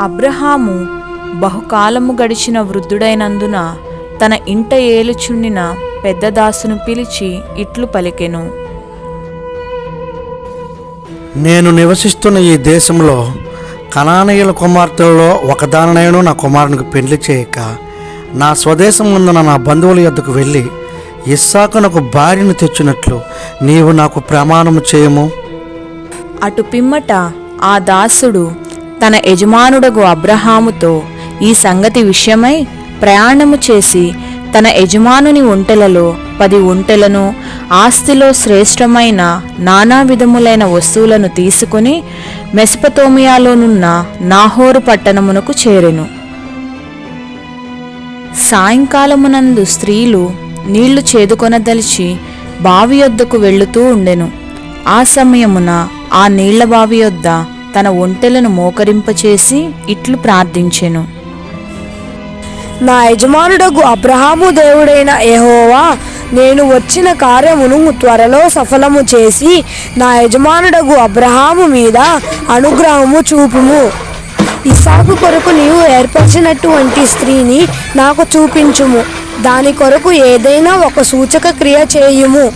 అబ్రహాము బహుకాలము గడిచిన వృద్ధుడైనందున తన ఇంట ఏలుచుండిన పెద్ద దాసును పిలిచి ఇట్లు పలికెను. నేను నివసిస్తున్న ఈ దేశంలో కణానీయుల కుమార్తెలలో ఒకదానినైనా నా కుమారునికి పెళ్ళి చేయక నా స్వదేశం ముందున నా బంధువుల యొద్దకు వెళ్ళి ఇస్సాకునకు భార్యను తెచ్చినట్లు నీవు నాకు ప్రమాణము చేయము. అటు పిమ్మట ఆ దాసుడు తన యజమానుడగు అబ్రహాముతో ఈ సంగతి విషయమై ప్రయాణము చేసి తన యజమానుని ఒంటెలలో పది ఒంటెలను ఆస్తిలో శ్రేష్టమైన నానా విధములైన వస్తువులను తీసుకుని మెస్పతోమియాలోనున్న నాహోరు పట్టణమునకు చేరెను. సాయంకాలమునందు స్త్రీలు నీళ్ళు చేదుకొనదలిచి బావి యొద్దకు వెళ్ళుతూ ఉండెను. ఆ సమయమున ఆ నీళ్ళ బావి యొద్ద తన ఒంటెలను మోకరింపచేసి ఇట్లు ప్రార్థించెను. నా యజమానుడగు అబ్రహాము దేవుడైన ఏహోవా నేను వచ్చిన కార్యమును త్వరలో సఫలము చేసి నా యజమానుడగు అబ్రహాము మీద అనుగ్రహము చూపుము. ఇసాకు కొరకు నీవు ఏర్పరిచినటువంటి స్త్రీని నాకు చూపించుము. దాని కొరకు ఏదైనా ఒక సూచక క్రియ చేయుము.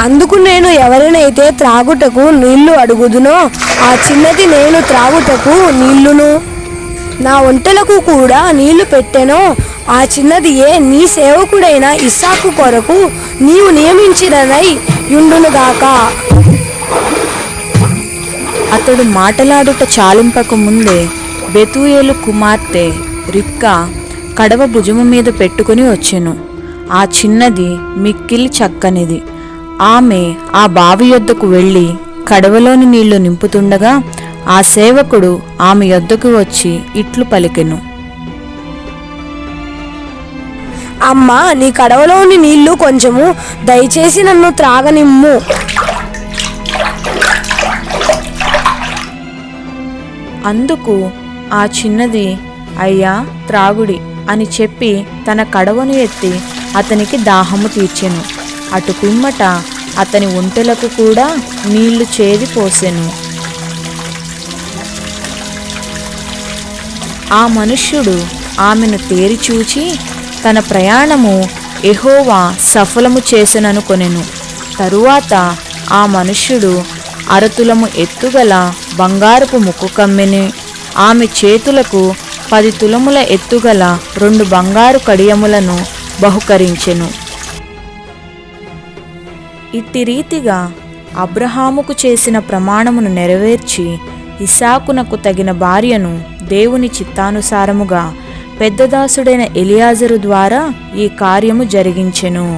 అందుకు నేను ఎవరినైతే త్రాగుటకు నీళ్ళు అడుగుదునో ఆ చిన్నది నేను త్రాగుటకు నీళ్ళును నా ఒంటలకు కూడా నీళ్ళు పెట్టెనో. ఆ చిన్నది ఏ నీ సేవకుడైన ఇస్సాకు కొరకు నీవు నియమించినదై యుండునుగాక అతడు మాటలాడుట చాలింపక ముందే బెతూయేలు కుమార్తె రిక్క కడవ భుజము మీద పెట్టుకుని వచ్చెను. ఆ చిన్నది మిక్కిలి చక్కనిది. ఆమె ఆ బావి యొద్దకు వెళ్ళి కడవలోని నీళ్ళు నింపుతుండగా ఆ సేవకుడు ఆమె యొద్దకు వచ్చి ఇట్లు పలికెను. అమ్మా నీ కడవలోని నీళ్ళు కొంచెము దయచేసి నన్ను త్రాగనిమ్ము. అందుకు ఆ చిన్నది అయ్యా త్రాగుడి అని చెప్పి తన కడవను ఎత్తి అతనికి దాహము తీర్చెను. అటు పిమ్మట అతని ఒంటెలకు కూడా నీళ్ళు చేది పోసెను. ఆ మనుష్యుడు ఆమెను తేరిచూచి తన ప్రయాణము ఎహోవా సఫలము చేసెననుకొనెను. తరువాత ఆ మనుష్యుడు అరతులము ఎత్తుగల బంగారపు ముక్కు కమ్మెని. ఆమె చేతులకు పది తులముల ఎత్తుగల రెండు బంగారు కడియములను బహుకరించెను. ఇట్టి రీతిగా అబ్రహాముకు చేసిన ప్రమాణమును నెరవేర్చి ఇసాకునకు తగిన భార్యను దేవుని చిత్తానుసారముగా పెద్దదాసుడైన ఎలియాజరు ద్వారా ఈ కార్యము జరిగించెను.